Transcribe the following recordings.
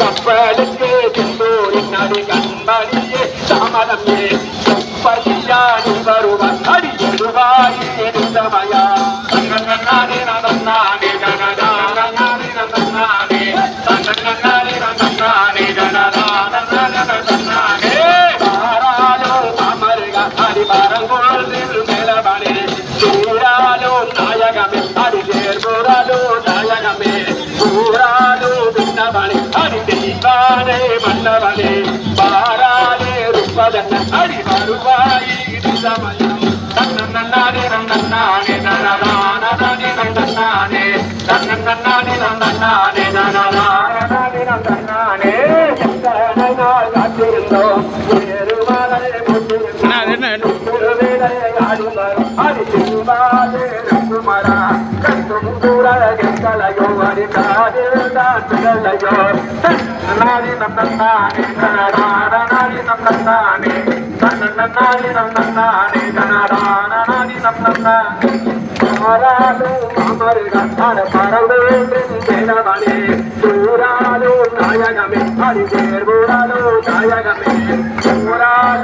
கப்பலுக்கு கண்ணாடி கண்மணியே சமரமே கப்பலியாடி வருவன் దయగమే హరి చేరురాలు దయగమే చూరాలు విన్నవని హరి దీపాలే మన్నవని బారాలే రుప్పదన్న హరి బరువాయి నిజమయం నన్నన్నానే నన్నన్నానే నన్నన్నానే నన్నన్నానే నన్నన్నానే నన్నన్నానే నన్నన్నానే నన్నన్నానే నన్నన్నానే అమరాలు అమరుగా తన పరవేంద్రుని జనమణి దూరాలు గాయగమే హరి దేవుడాలు గాయగమే దూరాలు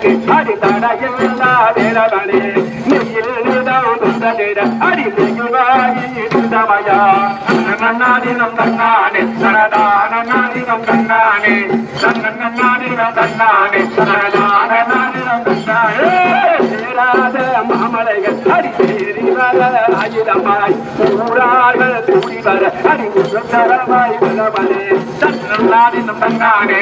அடிக்கு அடித்தட எல்லா வேலவனே நெய்யில் நீதான் துந்தனிட அடி நெய்யுவாயி இருந்தமையா நன்னாதினம் தன்னானே சரதானாதினம் தன்னானே நன்னாதினம் தன்னானே சரதானாதினம் தீராத மாமலைகள் அடி தேறி வர ஆயிரமாய் ஊரார்கள் கூடி வர அடி உத்தரவாய் வளவலே தன்னாடினம் தன்னானே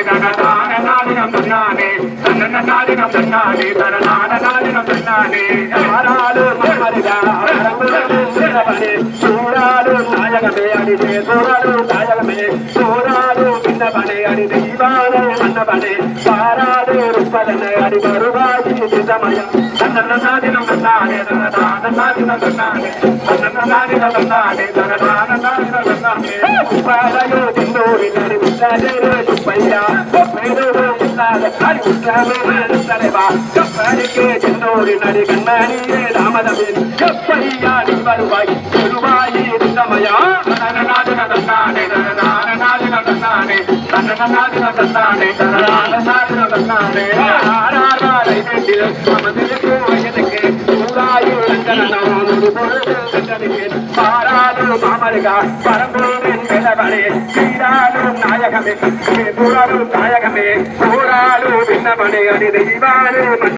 ராமதமின் வருவாய் திருவாயி இருந்தமையா நடனாடு நடந்தானே நடனாடு పారాలు మామలుగా పరమూరి నిలబడే శ్రీరాలు నాయకమే పూరాలు నాయకమే పూరాలు విన్నబడే అని దైవాలు